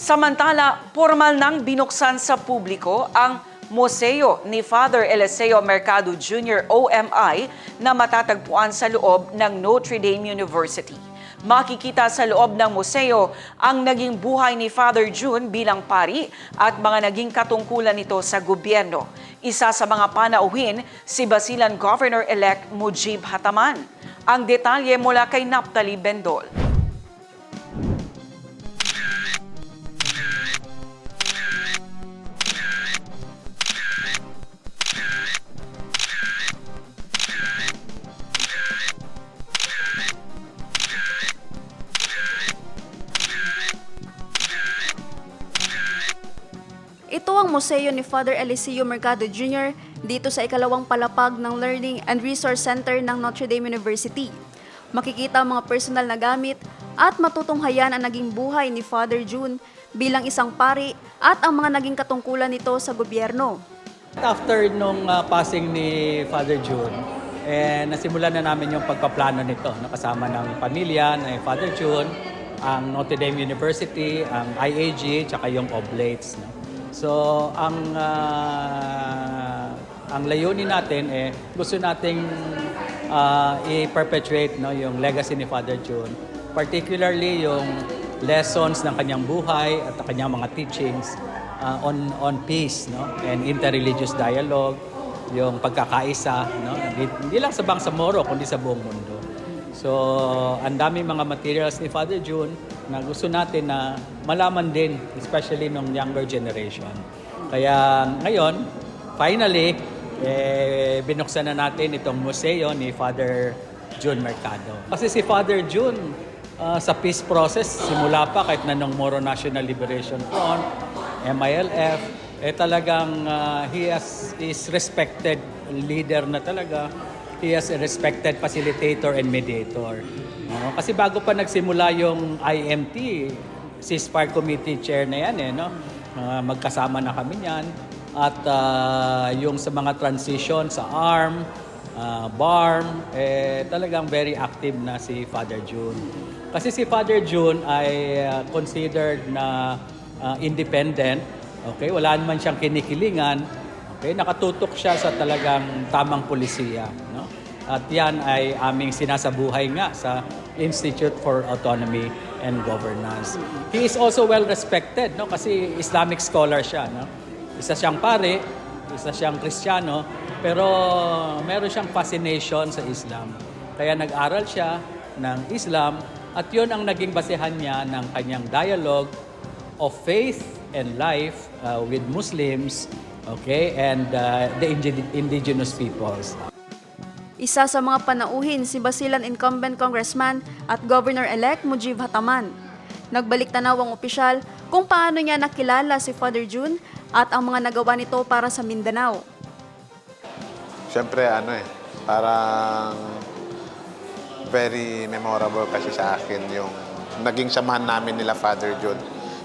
Samantala, formal nang binuksan sa publiko ang Museo ni Father Eliseo Mercado Jr. OMI na matatagpuan sa loob ng Notre Dame University. Makikita sa loob ng museo ang naging buhay ni Father June bilang pari at mga naging katungkulan nito sa gobyerno. Isa sa mga panauhin, si Basilan Governor-elect Mujib Hataman. Ang detalye mula kay Naptali Bendol. Ito ang museo ni Father Eliseo Mercado Jr. dito sa ikalawang palapag ng Learning and Resource Center ng Notre Dame University. Makikita ang mga personal na gamit at matutunghayan ang naging buhay ni Father June bilang isang pari at ang mga naging katungkulan nito sa gobyerno. After nung uh, passing ni Father June, eh, nasimulan na namin yung pagpaplano nito. Nakasama ng pamilya, ni Father June, ang Notre Dame University, ang IAG, tsaka yung Oblates. No? So, ang ah, ang layunin natin eh gusto nating ah, i-perpetuate no yung legacy ni Father June, particularly yung lessons ng kanyang buhay at ng kanyang mga teachings uh, on on peace no and interreligious dialogue yung pagkakaisa no hindi, hindi lang sa Bangsamoro kundi sa buong mundo. So ang daming mga materials ni Father June na gusto natin na malaman din especially ng younger generation kaya ngayon finally eh, binuksan na natin itong museo ni Father June Mercado kasi si Father June uh, sa peace process simula pa kahit na nung Moro National Liberation Front MILF, eh talagang ah, he has, is respected leader na talaga. He has a respected facilitator and mediator. No? Kasi bago pa nagsimula yung IMT, ceasefire committee chair na yan eh, no? Ah, magkasama na kami niyan. At ah, yung sa mga transition sa ARM, ah, BARM, eh, talagang very active na si Father June. Kasi si Father June ay ah, considered na ah, independent, okay? Wala naman siyang kinikilingan, okay? Nakatutok siya sa talagang tamang polisiya, no? At yan ay aming sinasabuhay nga sa Institute for Autonomy and Governance. He is also well respected, no? Kasi Islamic scholar siya, no? Isa siyang pare, isa siyang Kristiyano, pero meron siyang fascination sa Islam. Kaya nag-aral siya ng Islam at yun ang naging basehan niya ng kanyang dialogue of faith and life uh, with Muslims, okay, and uh, the indi- indigenous peoples. Isa sa mga panauhin si Basilan incumbent congressman at governor-elect Mujib Hataman. Nagbalik tanaw ang opisyal kung paano niya nakilala si Father June at ang mga nagawa nito para sa Mindanao. Siyempre, ano eh, parang very memorable kasi sa akin yung naging samahan namin nila Father John.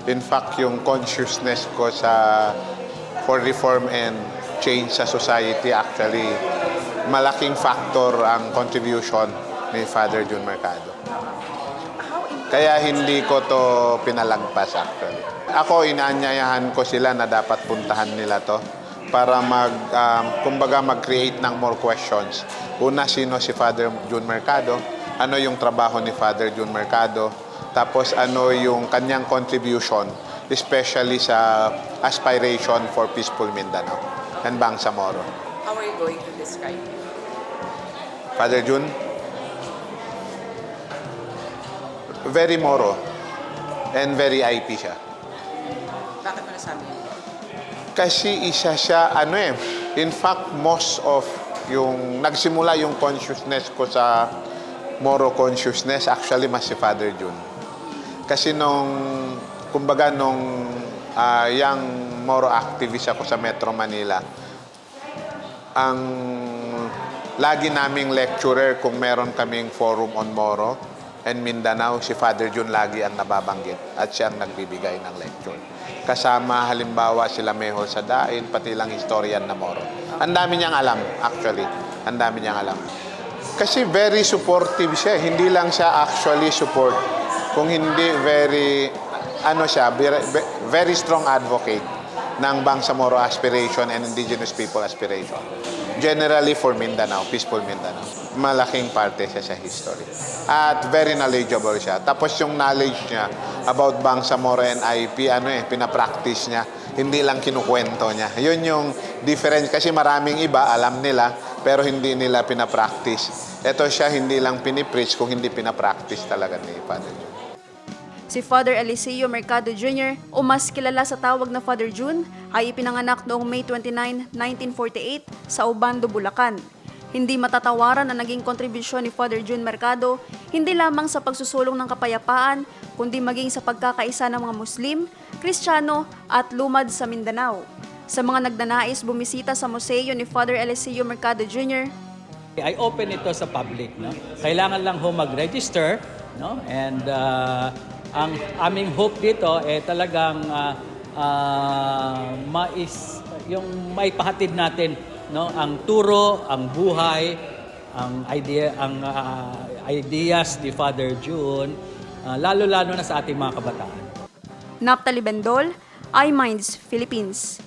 In fact, yung consciousness ko sa for reform and change sa society actually malaking factor ang contribution ni Father John Mercado. Kaya hindi ko to pinalagpas actually. Ako, inaanyayahan ko sila na dapat puntahan nila to para mag, um, kumbaga mag-create ng more questions. Una, sino si Father June Mercado? Ano yung trabaho ni Father June Mercado? Tapos ano yung kanyang contribution, especially sa aspiration for peaceful Mindanao and Bangsamoro. How are you going to describe it? Father June? Very Moro and very IP siya. Bakit mo nasabi yun? Kasi isa siya, ano eh, in fact, most of yung, nagsimula yung consciousness ko sa Moro consciousness, actually, mas si Father June. Kasi nung, kumbaga, nung ah, young Moro activist ako sa Metro Manila, ang lagi naming lecturer kung meron kaming forum on Moro and Mindanao, si Father June lagi ang nababanggit at siya ang nagbibigay ng lecture. Kasama halimbawa sila Meho sa Dain, pati lang historian na Moro. Ang dami niyang alam, actually. Ang dami niyang alam. Kasi very supportive siya. Hindi lang siya actually support. Kung hindi very ano siya, very, strong advocate ng Bangsamoro aspiration and indigenous people aspiration. Generally for Mindanao, peaceful Mindanao. Malaking parte siya sa history. At very knowledgeable siya. Tapos yung knowledge niya about Bangsamoro and IP, ano eh, pinapractice niya. Hindi lang kinukwento niya. Yun yung difference. Kasi maraming iba, alam nila, pero hindi nila pinapractice. Ito siya, hindi lang pinipreach, kung hindi pinapractice talaga ni Father John. Si Father Eliseo Mercado Jr. o mas kilala sa tawag na Father June ay ipinanganak noong May 29, 1948 sa Obando, Bulacan. Hindi matatawaran ang naging kontribusyon ni Father June Mercado hindi lamang sa pagsusulong ng kapayapaan kundi maging sa pagkakaisa ng mga Muslim, Kristiyano at lumad sa Mindanao. Sa mga nagdanais bumisita sa museo ni Father Eliseo Mercado Jr., I open ito sa public, no? Kailangan lang ho mag-register, no? And uh, ang aming hope dito eh talagang uh, uh, mais yung maipahatid natin, no? Ang turo, ang buhay, ang idea ang uh, ideas ni Father June, uh, lalo-lalo na sa ating mga kabataan. Naptali Bendol, iMinds Philippines.